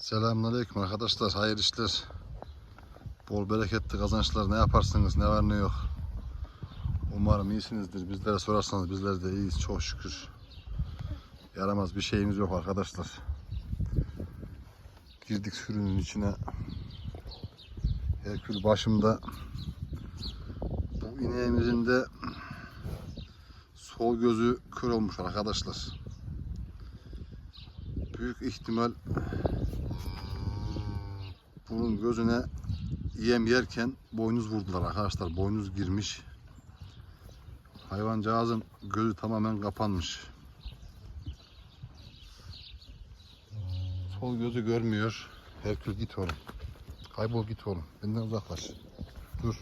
Selamünaleyküm arkadaşlar. Hayırlı işler. Bol bereketli kazançlar. Ne yaparsınız? Ne var ne yok. Umarım iyisinizdir. Bizlere sorarsanız bizler de iyiyiz. Çok şükür. Yaramaz bir şeyimiz yok arkadaşlar. Girdik sürünün içine. Herkül başımda. Bu ineğimizin de sol gözü kör olmuş arkadaşlar. Büyük ihtimal bunun gözüne yem yerken boynuz vurdular arkadaşlar. Boynuz girmiş. Hayvancağızın gözü tamamen kapanmış. Sol gözü görmüyor. Herkül git oğlum. Kaybol git oğlum. Benden uzaklaş. Dur.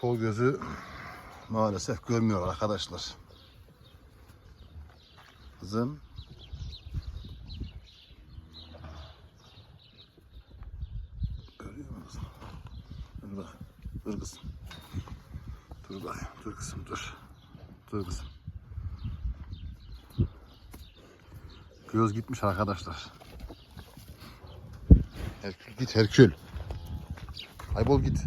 Sol gözü maalesef görmüyor arkadaşlar. Kızım. Görüyor musun? Dur bak. Dur kızım. Dur bakayım. Dur kızım dur. Kızım. Göz gitmiş arkadaşlar. Herkül git Herkül. Kaybol git.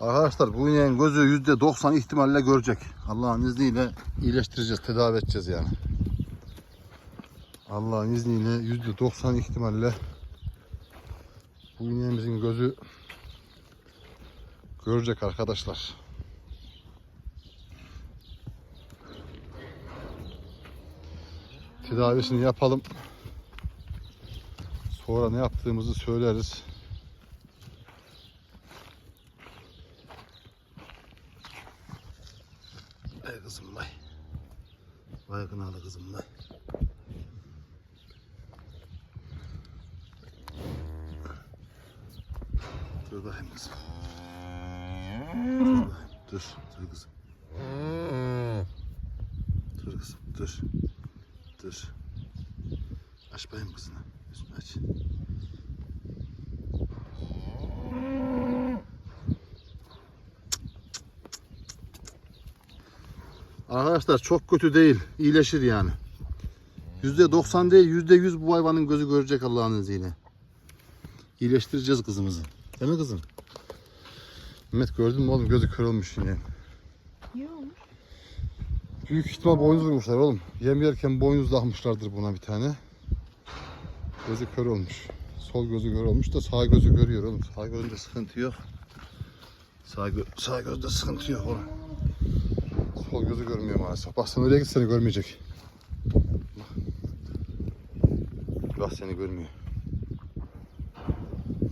Arkadaşlar bu ineğin gözü yüzde 90 ihtimalle görecek. Allah'ın izniyle iyileştireceğiz, tedavi edeceğiz yani. Allah'ın izniyle yüzde 90 ihtimalle bu ineğimizin gözü görecek arkadaşlar. Tedavisini yapalım. Sonra ne yaptığımızı söyleriz. Vay kızım vay. Vay kınalı kızım vay. Dur bakayım kızım. Dur bakayım. Dur, dur kızım. Dur kızım, dur. Dur. Aç bakayım kızını. Üstünü aç. Arkadaşlar çok kötü değil. İyileşir yani. Yüzde 90 değil, yüzde 100 bu hayvanın gözü görecek Allah'ın izniyle. İyileştireceğiz kızımızı. Değil mi kızım? Mehmet gördün mü oğlum gözü kör olmuş yine. Niye olmuş? Büyük ihtimal boynuz vurmuşlar oğlum. Yem yerken boynuz takmışlardır buna bir tane. Gözü kör olmuş. Sol gözü kör olmuş da sağ gözü görüyor oğlum. Sağ gözünde sıkıntı yok. Sağ, gö sağ gözde sıkıntı yok oğlum. Sol gözü görmüyor maalesef. Bak sen oraya git seni görmeyecek. Bak seni görmüyor.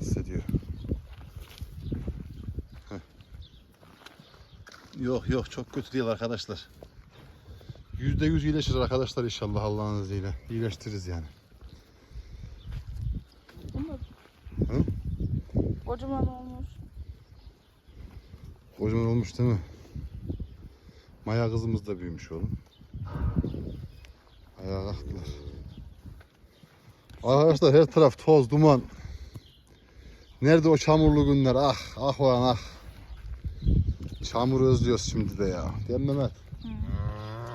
Hissediyor. Yok yok çok kötü değil arkadaşlar. Yüzde yüz iyileşir arkadaşlar inşallah Allah'ın izniyle. İyileştiririz yani. Hı? Kocaman olmuş. Kocaman olmuş değil mi? Maya kızımız da büyümüş oğlum. Ayağa kalktılar. Arkadaşlar her taraf toz, duman. Nerede o çamurlu günler? Ah, ah ulan ah. Çamur özlüyoruz şimdi de ya. Değil mi Mehmet?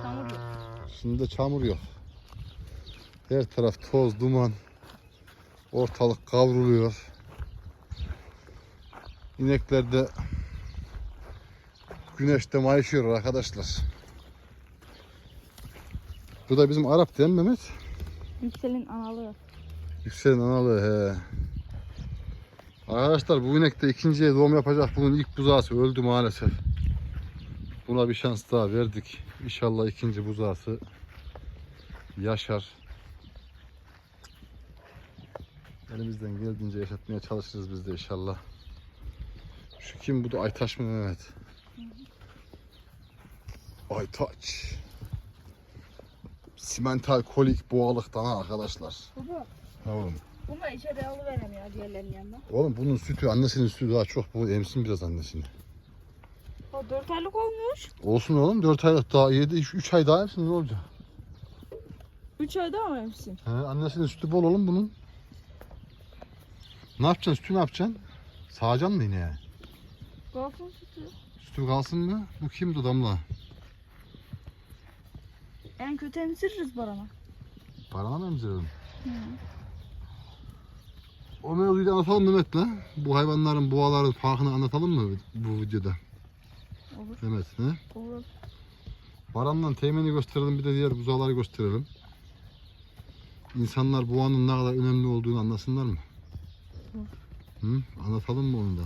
Çamur yok. Şimdi de çamur yok. Her taraf toz, duman. Ortalık kavruluyor. İnekler de güneşte mayışıyor arkadaşlar. Bu da bizim Arap değil mi Mehmet? Yüksel'in analığı. Yüksel'in analı he. Arkadaşlar bu inek de ikinciye doğum yapacak. Bunun ilk buzağısı öldü maalesef. Buna bir şans daha verdik. İnşallah ikinci buzağısı yaşar. Elimizden geldiğince yaşatmaya çalışırız biz de inşallah. Şu kim bu da Aytaş mı Mehmet? Aytaç. Simental kolik boğalık dana arkadaşlar. Baba. Oğlum. Bunu içeri alıverem ya diğerlerinin yanına. Oğlum bunun sütü annesinin sütü daha çok. Bu emsin biraz annesini. O 4 aylık olmuş. Olsun oğlum 4 aylık daha 7 3 ay daha emsin ne olacak? 3 ayda mı hepsi? He, annesinin sütü bol oğlum bunun. Ne yapacaksın sütü ne yapacaksın? Sağacaksın mı yine? Kalsın sütü. Sütü kalsın mı? Bu kimdi Damla? En kötü emziririz barana. Parana mı emzirelim? O mevzuyu anlatalım Mehmet lan. Bu hayvanların, boğaların farkını anlatalım mı bu videoda? Olur. Mehmet. He? Olur. Baran'la teğmeni gösterelim bir de diğer buzağları gösterelim. İnsanlar boğanın ne kadar önemli olduğunu anlasınlar mı? Hı? Anlatalım mı onu da?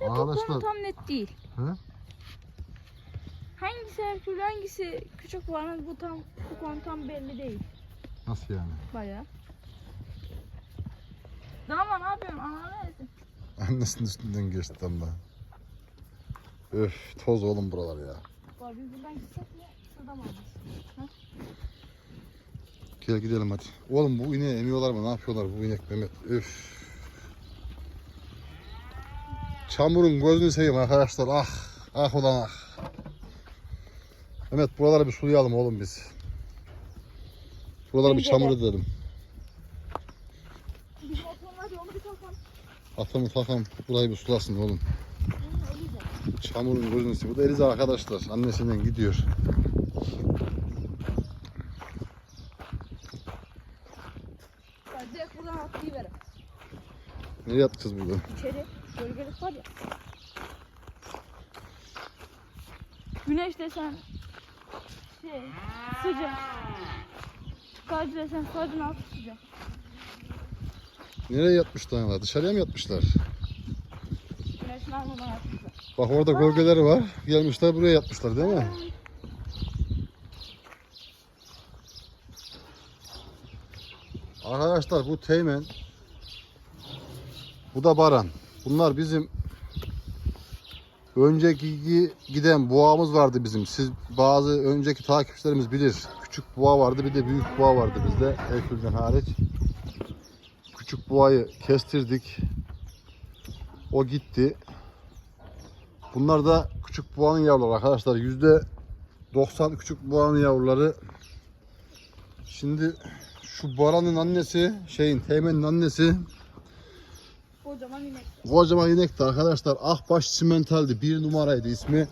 Bu Arkadaşlar tam net değil. He? Hangisi Herkül hangisi küçük barana bu tam bu konu tam belli değil. Nasıl yani? Baya. Dama ne yapıyorsun? Ana neredesin? Annesinin üstünden geçti damla. Öf toz oğlum buralar ya. Var biz buradan gitsek mi? Şuradan mı alacağız? Gel gidelim hadi. Oğlum bu ineği emiyorlar mı? Ne yapıyorlar bu inek Mehmet? Öf. Çamurun gözünü seveyim arkadaşlar. Ah. Ah ulan ah. Mehmet buraları bir sulayalım oğlum biz. Buraları bir çamur edelim. Biz motorun hadi onu bir takalım. Atamı takam burayı bir sulasın oğlum. Çamurun gözünü seveyim. Bu da Eliza arkadaşlar. Annesinden gidiyor. Direkt buradan atlayıverim. Nereye yapacağız burada? İçeri gölgelik var ya. Güneş desen şey sıcak. Çıkarcı desen sadece altı sıcak. Nereye yatmışlar? Dışarıya mı yatmışlar? Güneşin almadan yapmışlar. Bak orada gölgeleri var. Gelmişler buraya yatmışlar değil mi? Arkadaşlar bu Teğmen. Bu da Baran. Bunlar bizim önceki giden boğamız vardı bizim. Siz bazı önceki takipçilerimiz bilir. Küçük boğa vardı bir de büyük boğa vardı bizde. Herkül'den hariç. Küçük boğayı kestirdik. O gitti. Bunlar da küçük boğanın yavruları arkadaşlar. Yüzde 90 küçük boğanın yavruları. Şimdi şu Baran'ın annesi, şeyin Teğmen'in annesi Kocaman inek. kocaman inekti arkadaşlar. Akbaş simentaldi. Bir numaraydı ismi.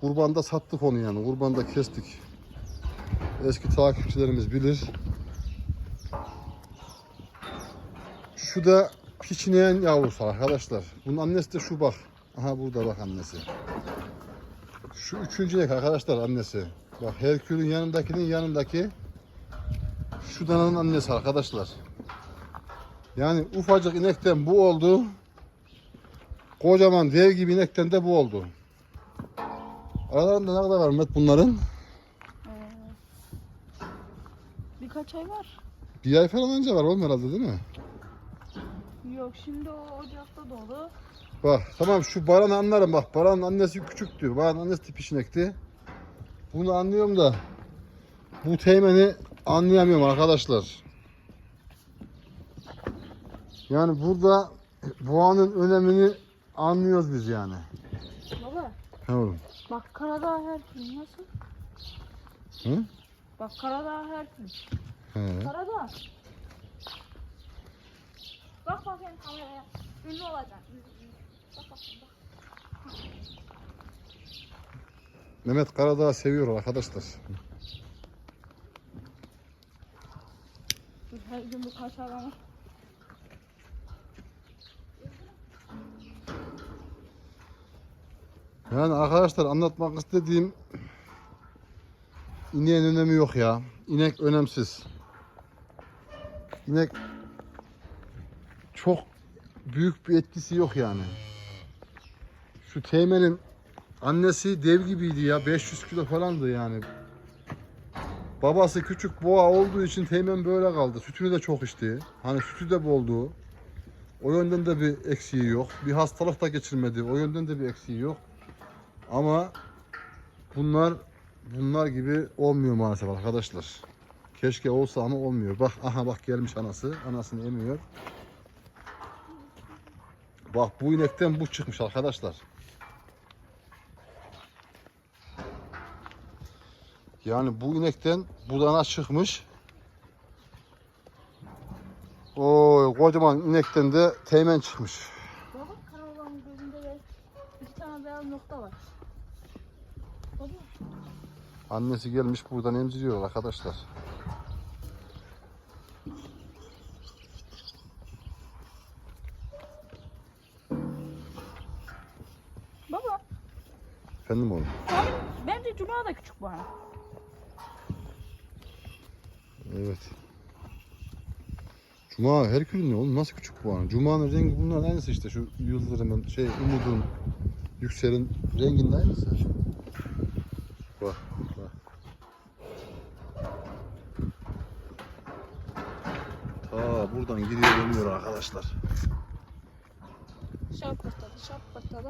Kurbanda sattık onu yani. Kurbanda kestik. Eski takipçilerimiz bilir. Şu da piçineyen yavrusu arkadaşlar. Bunun annesi de şu bak. Aha burada bak annesi. Şu üçüncü inek arkadaşlar annesi. Bak Herkül'ün yanındakinin yanındaki şu dananın annesi arkadaşlar. Yani ufacık inekten bu oldu. Kocaman dev gibi inekten de bu oldu. Aralarında ne kadar var Mehmet bunların? Ee, birkaç ay var. Bir ay falan önce var oğlum herhalde değil mi? Yok şimdi o ocakta dolu. Bak tamam şu Baran'ı anlarım bak. Baran'ın annesi küçük diyor. Baran'ın annesi de pişinekti. Bunu anlıyorum da bu teğmeni anlayamıyorum arkadaşlar. Yani burada boğanın önemini anlıyoruz biz yani. Baba He oğlum. bak Karadağ Herkül nasıl? Hı? Bak Karadağ Herkül. He. Karadağ. Bak bakayım kameraya. Ünlü olacaksın. ünlü, ünlü. Bak bak bak. Mehmet Karadağ'ı seviyor arkadaşlar. Dur, Her gün bu kaç adamı. Yani arkadaşlar anlatmak istediğim ineğin önemi yok ya. İnek önemsiz. İnek çok büyük bir etkisi yok yani. Şu Teğmen'in annesi dev gibiydi ya. 500 kilo falandı yani. Babası küçük boğa olduğu için Teğmen böyle kaldı. Sütünü de çok içti. Hani sütü de boldu. O yönden de bir eksiği yok. Bir hastalık da geçirmedi. O yönden de bir eksiği yok. Ama bunlar bunlar gibi olmuyor maalesef arkadaşlar. Keşke olsa ama olmuyor. Bak aha bak gelmiş anası. Anasını emiyor. Bak bu inekten bu çıkmış arkadaşlar. Yani bu inekten bu dana çıkmış. O kocaman inekten de teğmen çıkmış. Baba karavanın gözünde de iki tane beyaz nokta var. Annesi gelmiş buradan emziriyor arkadaşlar. baba Efendim oğlum. abi bence Cuma da küçük bana. Evet. Cuma her gün ne oğlum? Nasıl küçük bu an? Cuma'nın rengi bunlar aynısı işte. Şu yıldırımın, şey, umudun, yükselin renginin aynısı. Bak, bak. Ta buradan gidiyor dönüyor arkadaşlar. Şap pırtladı şap pırtladı.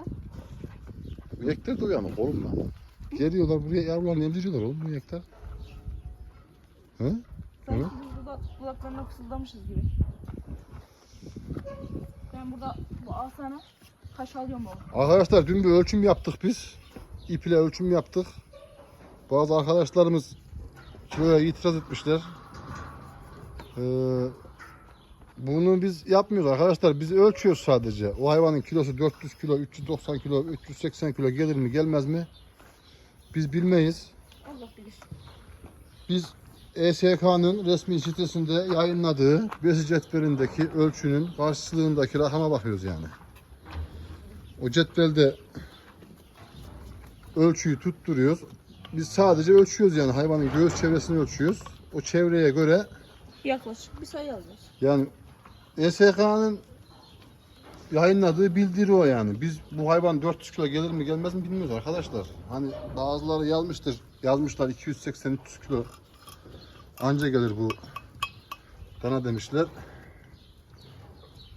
Bu yekler de uyanık oğlum lan. Geliyorlar buraya yavrularını emziriyorlar oğlum bu yekler. He? Sanki Hı? biz burada kulaklarına fısıldamışız gibi. Ben burada bu asana kaş alıyorum oğlum. Arkadaşlar dün bir ölçüm yaptık biz. İp ile ölçüm yaptık. Bazı arkadaşlarımız kiloya itiraz etmişler. Ee, bunu biz yapmıyoruz arkadaşlar. Biz ölçüyoruz sadece. O hayvanın kilosu 400 kilo, 390 kilo, 380 kilo gelir mi gelmez mi? Biz bilmeyiz. Allah bilir. Biz ESK'nın resmi sitesinde yayınladığı besi cetvelindeki ölçünün karşılığındaki rakama bakıyoruz yani. O cetvelde ölçüyü tutturuyoruz. Biz sadece ölçüyoruz yani hayvanın göğüs çevresini ölçüyoruz. O çevreye göre Yaklaşık bir sayı alacağız. yani ESK'nın yayınladığı bildiri o yani. Biz bu hayvan 400 kilo gelir mi gelmez mi bilmiyoruz arkadaşlar. Hani bazıları yazmıştır. Yazmışlar 280-300 kilo anca gelir bu dana demişler.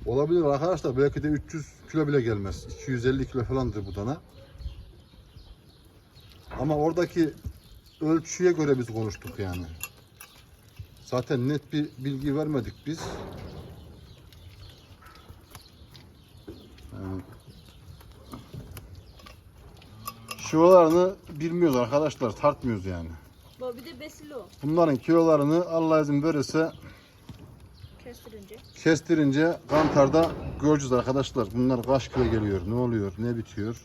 Olabilir arkadaşlar. Belki de 300 kilo bile gelmez. 250 kilo falandır bu dana. Ama oradaki ölçüye göre biz konuştuk yani. Zaten net bir bilgi vermedik biz. Şuralarını bilmiyoruz arkadaşlar, tartmıyoruz yani. Bu bir de besili o. Bunların kilolarını Allah izin verirse Kestirince. kestirince kantarda göreceğiz arkadaşlar. Bunlar kaç kilo geliyor, ne oluyor, ne bitiyor.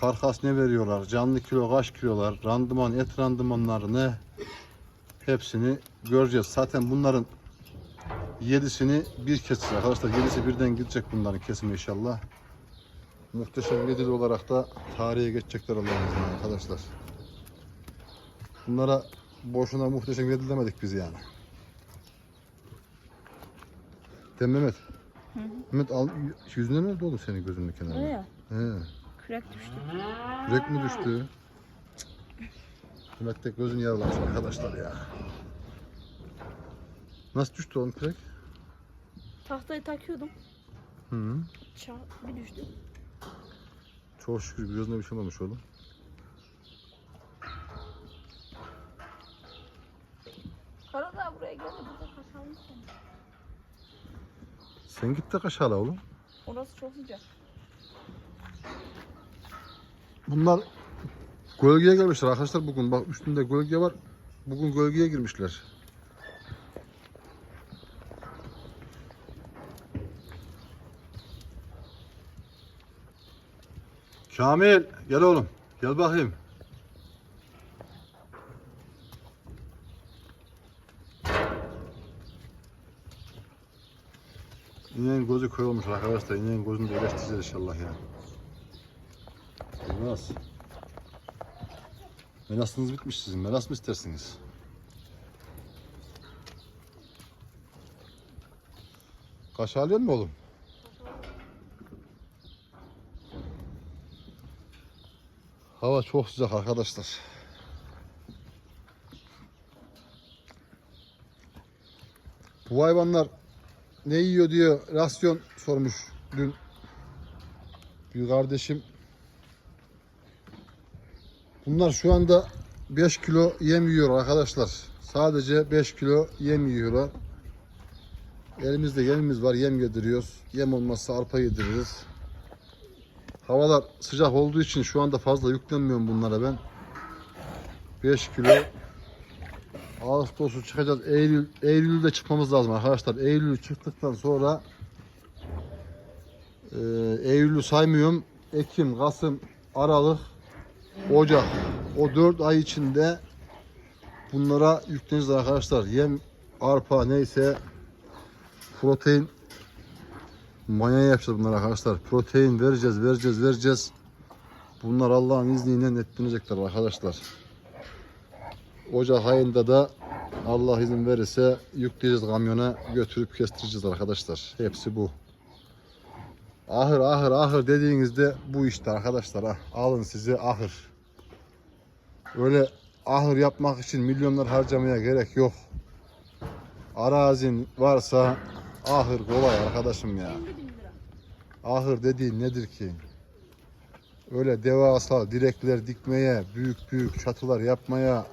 Karkas ne veriyorlar, canlı kilo kaç kilolar, randıman, et randımanları ne hepsini göreceğiz. Zaten bunların yedisini bir keseceğiz arkadaşlar. Yedisi birden gidecek bunların kesimi inşallah. Muhteşem yedili olarak da tarihe geçecekler Allah'ın izniyle arkadaşlar. Bunlara boşuna muhteşem yedil demedik biz yani. Değil mi Mehmet? Mehmet al, yüzüne ne oldu senin gözünün kenarına? Oraya He. kürek düştü. Kürek mi düştü? Mehmet de gözün yaralamış arkadaşlar ya. Nasıl düştü oğlum kürek? Tahtayı takıyordum. Hı -hı. Ça bir düştü. Çok şükür gözüne bir şey olmamış oğlum. Kara da buraya geldi. Burada kaş almış seni. Sen git de kaşala oğlum. Orası çok sıcak. Bunlar gölgeye gelmişler arkadaşlar bugün. Bak üstünde gölge var. Bugün gölgeye girmişler. Kamil gel oğlum. Gel bakayım. İneğin gözü kör olmuş arkadaşlar. İneğin gözünü de iyileştireceğiz inşallah ya. Meras. Merasınız bitmiş sizin. Meras mı istersiniz? Kaş alıyor mu oğlum? Hava çok sıcak arkadaşlar. Bu hayvanlar ne yiyor diyor rasyon sormuş dün bir kardeşim. Bunlar şu anda 5 kilo yem yiyor arkadaşlar. Sadece 5 kilo yem yiyorlar. Elimizde yemimiz var yem yediriyoruz. Yem olmazsa arpa yediririz. Havalar sıcak olduğu için şu anda fazla yüklenmiyorum bunlara ben. 5 kilo Ağustos'u çıkacağız. Eylül Eylül'de çıkmamız lazım arkadaşlar. Eylül çıktıktan sonra e, Eylül'ü saymıyorum. Ekim, Kasım, Aralık, Ocak. O 4 ay içinde bunlara yükleneceğiz arkadaşlar. Yem, arpa neyse protein manya yapacağız bunlar arkadaşlar. Protein vereceğiz, vereceğiz, vereceğiz. Bunlar Allah'ın izniyle netlenecekler arkadaşlar. Ocak ayında da Allah izin verirse yükleyeceğiz kamyona götürüp kestireceğiz arkadaşlar. Hepsi bu. Ahır ahır ahır dediğinizde bu işte arkadaşlar. Alın size ahır. Öyle ahır yapmak için milyonlar harcamaya gerek yok. Arazin varsa ahır kolay arkadaşım ya. 50 bin lira. Ahır dediğin nedir ki? Öyle devasa direkler dikmeye, büyük büyük çatılar yapmaya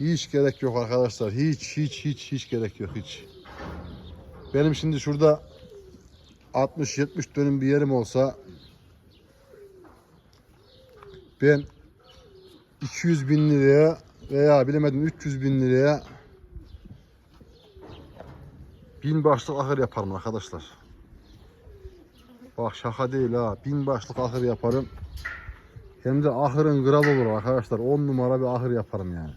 hiç gerek yok arkadaşlar. Hiç hiç hiç hiç gerek yok hiç. Benim şimdi şurada 60-70 dönüm bir yerim olsa ben 200 bin liraya veya bilemedim 300 bin liraya bin başlık ahır yaparım arkadaşlar. Bak şaka değil ha. Bin başlık ahır yaparım. Hem de ahırın kral olur arkadaşlar. 10 numara bir ahır yaparım yani.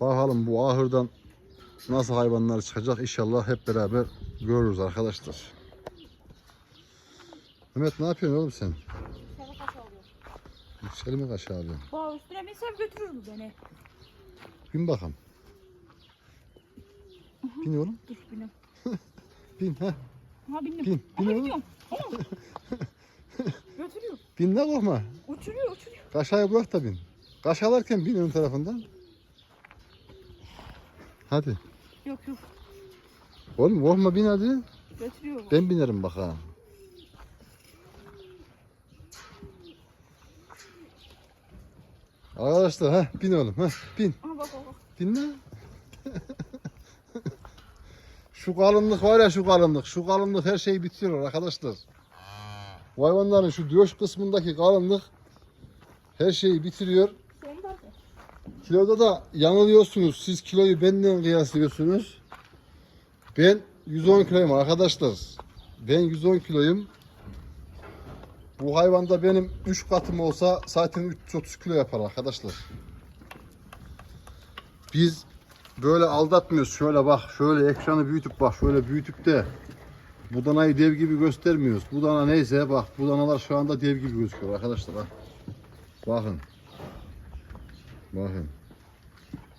Bakalım bu ahırdan nasıl hayvanlar çıkacak inşallah hep beraber görürüz arkadaşlar. Mehmet ne yapıyorsun oğlum sen? Yükselme kaç abi. Vay üstüne binsem götürür mü beni? Bin bakalım. Bin oğlum. Dur binim. Bin ha. Ha bindim. Bin, bin Ama oğlum. gidiyorum. Oğlum. Götürüyor. Bin ne korkma. Uçuruyor uçuruyor. Kaşaya bırak da bin. Kaşalarken bin ön tarafından. Hadi. Yok yok. Oğlum korkma bin hadi. Götürüyor. Ben binerim bak ha. Arkadaşlar ha bin oğlum ha bin. Aha bak bak. Bin lan. şu kalınlık var ya şu kalınlık. Şu kalınlık her şeyi bitiriyor arkadaşlar. Bu hayvanların şu döş kısmındaki kalınlık her şeyi bitiriyor. Kiloda da yanılıyorsunuz. Siz kiloyu benden kıyaslıyorsunuz. Ben 110 kiloyum arkadaşlar. Ben 110 kiloyum. Bu hayvanda benim 3 katım olsa zaten 330 kilo yapar arkadaşlar. Biz böyle aldatmıyoruz. Şöyle bak, şöyle ekranı büyütüp bak, şöyle büyütüp de bu danayı dev gibi göstermiyoruz. Bu dana neyse bak, bu danalar şu anda dev gibi gözüküyor arkadaşlar. Bak. Bakın. Bakın.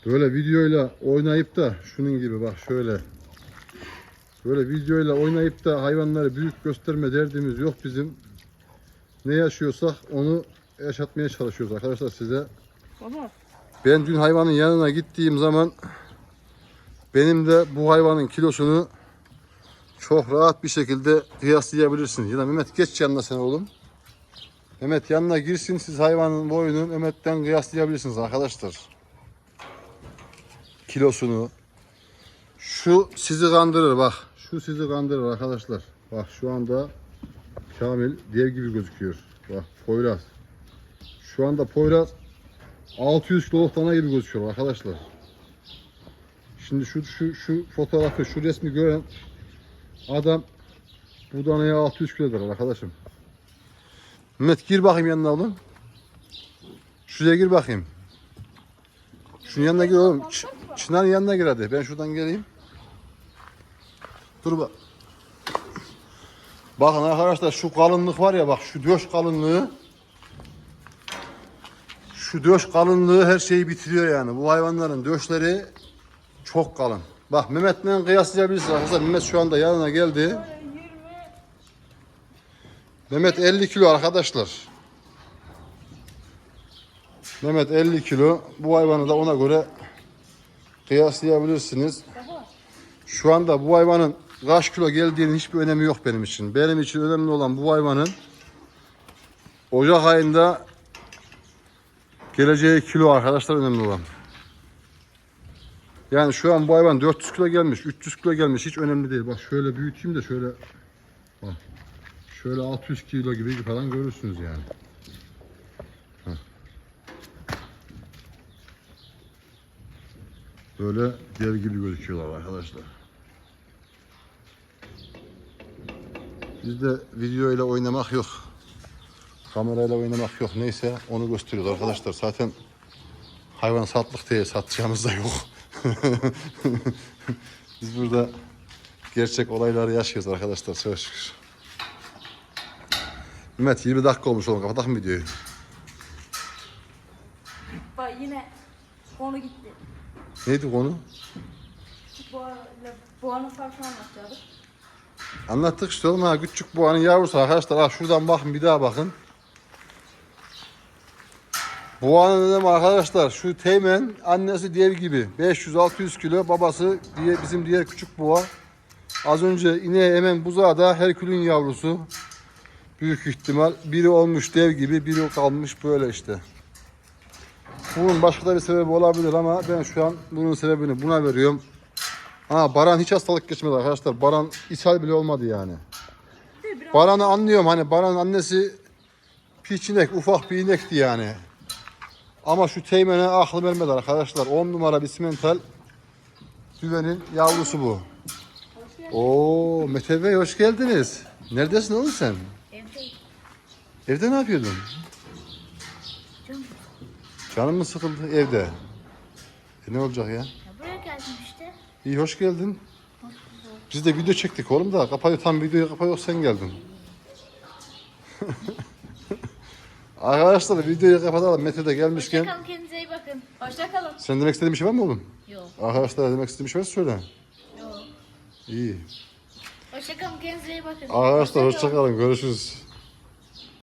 Böyle videoyla oynayıp da şunun gibi bak şöyle. Böyle videoyla oynayıp da hayvanları büyük gösterme derdimiz yok bizim. Ne yaşıyorsak onu yaşatmaya çalışıyoruz arkadaşlar size. Baba. Ben dün hayvanın yanına gittiğim zaman benim de bu hayvanın kilosunu çok rahat bir şekilde kıyaslayabilirsiniz. Ya da Mehmet geç yanına sen oğlum. Mehmet yanına girsin siz hayvanın boyunu Mehmet'ten kıyaslayabilirsiniz arkadaşlar. Kilosunu. Şu sizi kandırır bak. Şu sizi kandırır arkadaşlar. Bak şu anda Kamil dev gibi gözüküyor. Bak Poyraz. Şu anda Poyraz 600 kiloluk dana gibi gözüküyor arkadaşlar. Şimdi şu şu şu fotoğrafı, şu resmi gören adam bu danaya 600 kilo der arkadaşım. Mehmet gir bakayım yanına oğlum. Şuraya gir bakayım. Şunun yanına gir oğlum. Çınar'ın yanına gir hadi. Ben şuradan geleyim. Dur bak. Bakın arkadaşlar şu kalınlık var ya bak şu döş kalınlığı şu döş kalınlığı her şeyi bitiriyor yani. Bu hayvanların döşleri çok kalın. Bak Mehmet'le kıyaslayabilirsiniz arkadaşlar. Mehmet şu anda yanına geldi. Böyle 20. Mehmet 50 kilo arkadaşlar. Mehmet 50 kilo. Bu hayvanı da ona göre kıyaslayabilirsiniz. Şu anda bu hayvanın kaç kilo geldiğinin hiçbir önemi yok benim için. Benim için önemli olan bu hayvanın Ocak ayında geleceği kilo arkadaşlar önemli olan. Yani şu an bu hayvan 400 kilo gelmiş, 300 kilo gelmiş hiç önemli değil. Bak şöyle büyüteyim de şöyle bak. Şöyle 600 kilo gibi falan görürsünüz yani. Böyle dev gibi gözüküyorlar arkadaşlar. Bizde video ile oynamak yok. Kamerayla oynamak yok. Neyse onu gösteriyoruz arkadaşlar. Zaten hayvan satlık diye satacağımız da yok. Biz burada gerçek olayları yaşıyoruz arkadaşlar çok şükür. Mehmet 20 dakika olmuş oğlum kapatak mı videoyu? Bak yine konu gitti. Neydi konu? Boğa, boğanın farkını anlatıyorduk. Anlattık işte oğlum ha küçük boğanın yavrusu arkadaşlar. Ha şuradan bakın bir daha bakın. Boğanın dedim arkadaşlar şu teğmen annesi dev gibi 500-600 kilo babası diye bizim diğer küçük boğa. Az önce ineğe emen buzağı da Herkül'ün yavrusu. Büyük ihtimal biri olmuş dev gibi biri kalmış böyle işte. Bunun başka da bir sebebi olabilir ama ben şu an bunun sebebini buna veriyorum. Ha Baran hiç hastalık geçmedi arkadaşlar. Baran ishal bile olmadı yani. Biraz Baran'ı anlıyorum hani Baran'ın annesi piç inek, ufak bir inekti yani. Ama şu teğmene aklım vermedi arkadaşlar. 10 numara bir simental düvenin yavrusu bu. Oo Mete Bey hoş geldiniz. Neredesin oğlum sen? Evdeyim. Evde ne yapıyordun? Canım. Canın mı sıkıldı evde? E ne olacak ya? Ya buraya geldim işte. İyi hoş geldin. Biz de video çektik oğlum da kapayı tam videoyu kapayı sen geldin. Arkadaşlar videoyu kapatalım. Mete de gelmişken. Hoşçakalın kendinize iyi bakın. Hoşçakalın. Sen demek istediğin bir şey var mı oğlum? Yok. Arkadaşlar demek istediğin bir şey varsa söyle. Yok. İyi. Hoşçakalın kendinize iyi bakın. Arkadaşlar hoşçakalın. Görüşürüz.